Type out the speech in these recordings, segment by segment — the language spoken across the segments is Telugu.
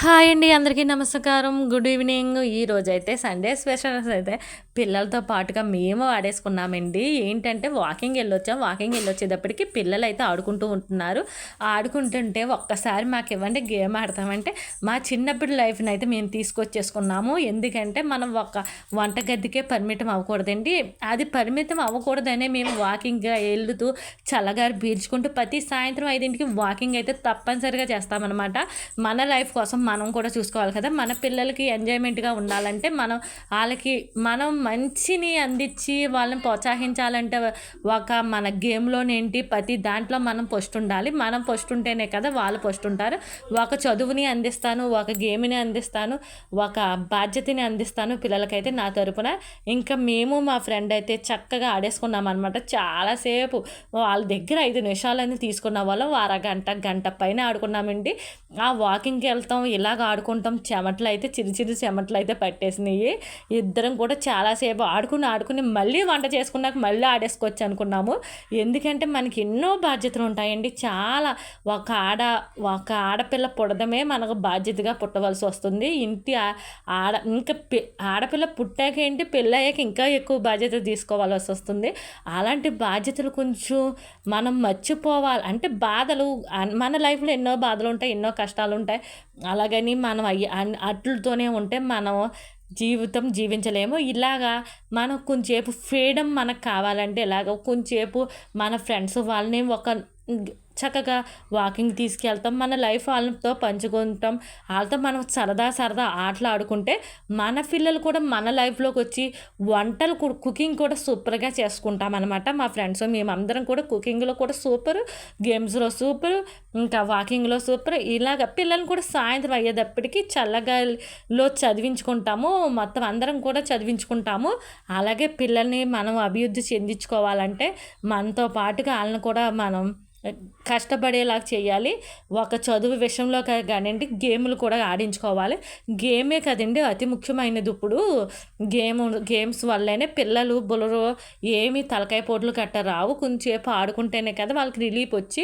హాయ్ అండి అందరికీ నమస్కారం. Good evening. ఈ రోజైతే అయితే సండే స్పెషల్స్ అయితే పిల్లలతో పాటుగా మేము ఆడేసుకున్నామండి. ఏంటంటే వాకింగ్ వెళ్ళొచ్చాం. వాకింగ్ వెళ్ళొచ్చేటప్పటికి పిల్లలు అయితే ఆడుకుంటూ ఉంటున్నారు. ఆడుకుంటుంటే ఒక్కసారి మాకు ఇవ్వండి గేమ్ ఆడతామంటే మా చిన్నప్పటి లైఫ్ని అయితే మేము తీసుకొచ్చేసుకున్నాము. ఎందుకంటే మనం ఒక వంటగదికే పరిమితం అవ్వకూడదండి. అది పరిమితం అవ్వకూడదనే మేము వాకింగ్గా వెళ్తూ చల్లగారు పీల్చుకుంటూ ప్రతి సాయంత్రం ఐదింటికి వాకింగ్ అయితే తప్పనిసరిగా చేస్తామన్నమాట. మన లైఫ్ కోసం మనం కూడా చూసుకోవాలి కదా. మన పిల్లలకి ఎంజాయ్మెంట్గా ఉండాలంటే మనం వాళ్ళకి మనం మంచిని అందించి వాళ్ళని ప్రోత్సహించాలంటే ఒక మన గేమ్లోనేంటి? ప్రతి దాంట్లో మనం ఫస్ట్ ఉండాలి. మనం ఫస్ట్ ఉంటేనే కదా వాళ్ళు ఫస్ట్ ఉంటారు. ఒక చదువుని అందిస్తాను ఒక గేమ్ని అందిస్తాను ఒక బాధ్యతని అందిస్తాను పిల్లలకైతే నా తరపున. ఇంకా మేము మా ఫ్రెండ్ అయితే చక్కగా ఆడేసుకున్నాం అనమాట చాలాసేపు వాళ్ళ దగ్గర ఐదు నిమిషాలని తీసుకున్న వాళ్ళం. అరగంట గంట పైన ఆడుకున్నామండి. ఆ వాకింగ్కి వెళ్తాం. ఇలాగ ఆడుకుంటాం. చెమటలు అయితే చిరు చిరు చెమటలు అయితే పట్టేసినాయి. ఇద్దరం కూడా చాలా కాసేపు ఆడుకుని ఆడుకుని మళ్ళీ వంట చేసుకున్నాక మళ్ళీ ఆడేసుకోవచ్చు అనుకున్నాము. ఎందుకంటే మనకి ఎన్నో బాధ్యతలు ఉంటాయండి. చాలా ఒక ఆడ ఒక ఆడపిల్ల పుడదమే మనకు బాధ్యతగా పుట్టవలసి వస్తుంది. ఇంటి ఆడ ఇంకా ఆడపిల్ల పుట్టాక ఏంటి పెళ్ళయ్యాక ఇంకా ఎక్కువ బాధ్యత తీసుకోవాల్సి వస్తుంది. అలాంటి బాధ్యతలు కొంచెం మనం మర్చిపోవాలి. అంటే బాధలు మన లైఫ్లో ఎన్నో బాధలు ఉంటాయి ఎన్నో కష్టాలు ఉంటాయి. అలాగని మనం అయ్యి అట్లతోనే ఉంటే మనం జీవితం జీవించలేము. ఇలాగా మనం కొంచెంసేపు ఫ్రీడమ్ మనకు కావాలంటే ఇలాగ కొంచెంసేపు మన ఫ్రెండ్స్ వాళ్ళని ఒక చక్కగా వాకింగ్ తీసుకెళ్తాం మన లైఫ్ వాళ్ళతో పంచుకుంటాం. వాళ్ళతో మనం సరదా సరదా ఆటలు ఆడుకుంటే మన పిల్లలు కూడా మన లైఫ్లోకి వచ్చి వంటలు కుకింగ్ కూడా సూపర్గా చేసుకుంటాం అనమాట మా ఫ్రెండ్స్ మేమందరం కూడా కుకింగ్లో కూడా సూపర్ గేమ్స్లో సూపర్ ఇంకా వాకింగ్లో సూపర్. ఇలాగ పిల్లల్ని కూడా సాయంత్రం అయ్యేటప్పటికి చల్లగాలో చదివించుకుంటాము మొత్తం అందరం కూడా చదివించుకుంటాము. అలాగే పిల్లల్ని మనం అభివృద్ధి చెందించుకోవాలంటే మనతో పాటుగా వాళ్ళని కూడా మనం కష్టపడేలాగా చేయాలి. ఒక చదువు విషయంలో కానివ్వండి గేములు కూడా ఆడించుకోవాలి. గేమే కదండి అతి ముఖ్యమైనది ఇప్పుడు. గేమ్ గేమ్స్ వల్లనే పిల్లలు బులరు ఏమి తలకాయ పోట్లు కట్ట రావు. కొంచెంసేపు ఆడుకుంటేనే కదా వాళ్ళకి రిలీఫ్ వచ్చి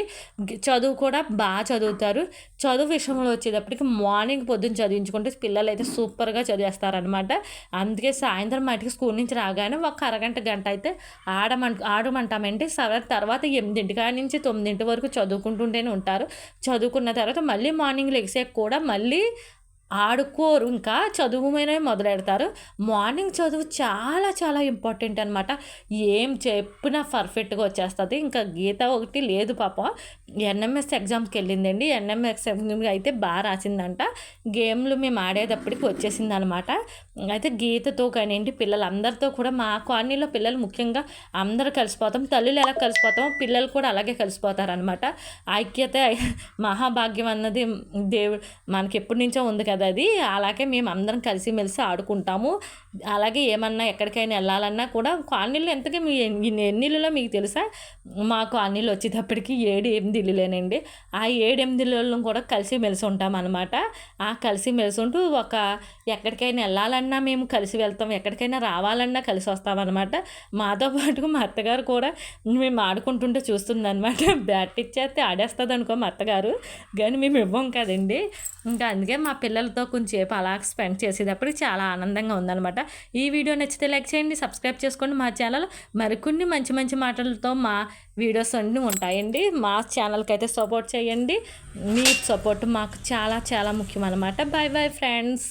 చదువు కూడా బాగా చదువుతారు. చదువు విషయంలో వచ్చేటప్పటికి మార్నింగ్ పొద్దున్న చదివించుకుంటే పిల్లలు అయితే సూపర్గా చదివేస్తారనమాట అందుకే సాయంత్రం మటుకు స్కూల్ నుంచి రాగానే ఒక అరగంట గంట అయితే ఆడమంట ఆడమంటామంటే తర్వాత ఎనిమిదింటి కాడి నుంచి తొమ్మిదింటి వరకు చదువుకుంటుంటేనే ఉంటారు. చదువుకున్న తర్వాత మళ్ళీ మార్నింగ్ లెగ్సే కూడా మళ్ళీ ఆడుకోరు. ఇంకా చదువు మీదనే మొదలెడతారు. మార్నింగ్ చదువు చాలా చాలా ఇంపార్టెంట్ అనమాట ఏం చెప్పినా పర్ఫెక్ట్గా వచ్చేస్తుంది. ఇంకా గీత ఒకటి లేదు పాప. ఎన్ఎంఎస్ ఎగ్జామ్కి వెళ్ళిందండి. ఎన్ఎంఎస్ ఎగ్జామ్ అయితే బాగా రాసిందంట. గేమ్లు మేము ఆడేటప్పటికి వచ్చేసింది అనమాట అయితే గీతతో కానివ్వండి పిల్లలందరితో కూడా మా కాలనీలో పిల్లలు ముఖ్యంగా అందరూ కలిసిపోతాం. తల్లులు ఎలా కలిసిపోతామో పిల్లలు కూడా అలాగే కలిసిపోతారనమాట ఐక్యత మహాభాగ్యం అన్నది దేవుడు మనకి ఎప్పటి నుంచో ఉంది కదా. అది. అలాగే మేము అందరం కలిసిమెలిసి ఆడుకుంటాము. అలాగే ఏమన్నా ఎక్కడికైనా వెళ్ళాలన్నా కూడా కాలనీలు ఎంతకీ మీ ఎన్ని ఇల్లులో మీకు తెలుసా? మా కాలనీలు వచ్చేటప్పటికి ఏడు ఎనిమిది ఇల్లులేనండి. ఆ ఏడు ఎనిమిది ఇళ్ళలో కూడా కలిసి మెలిసి ఉంటాం అనమాట ఆ కలిసి మెలిసి ఉంటూ ఒక ఎక్కడికైనా వెళ్ళాలన్నా మేము కలిసి వెళ్తాం. ఎక్కడికైనా రావాలన్నా కలిసి వస్తామన్నమాట మాతో పాటు మా అత్తగారు కూడా మేము ఆడుకుంటుంటే చూస్తుంది అనమాట బ్యాట్ ఇచ్చేస్తే ఆడేస్తుంది అనుకో మా అత్తగారు. కానీ మేము ఇవ్వం కదండి. ఇంకా అందుకే మా పిల్లలు పిల్లలతో కొంచెంసేపు అలా స్పెండ్ చేసేటప్పుడు చాలా ఆనందంగా ఉందనమాట ఈ వీడియో నచ్చితే లైక్ చేయండి సబ్స్క్రైబ్ చేసుకోండి. మా ఛానల్ మరికొన్ని మంచి మంచి మాటలతో మా వీడియోస్ అన్నీ ఉంటాయండి. మా ఛానల్కి అయితే సపోర్ట్ చేయండి. మీ సపోర్ట్ మాకు చాలా చాలా ముఖ్యం అనమాట బాయ్ బాయ్ ఫ్రెండ్స్.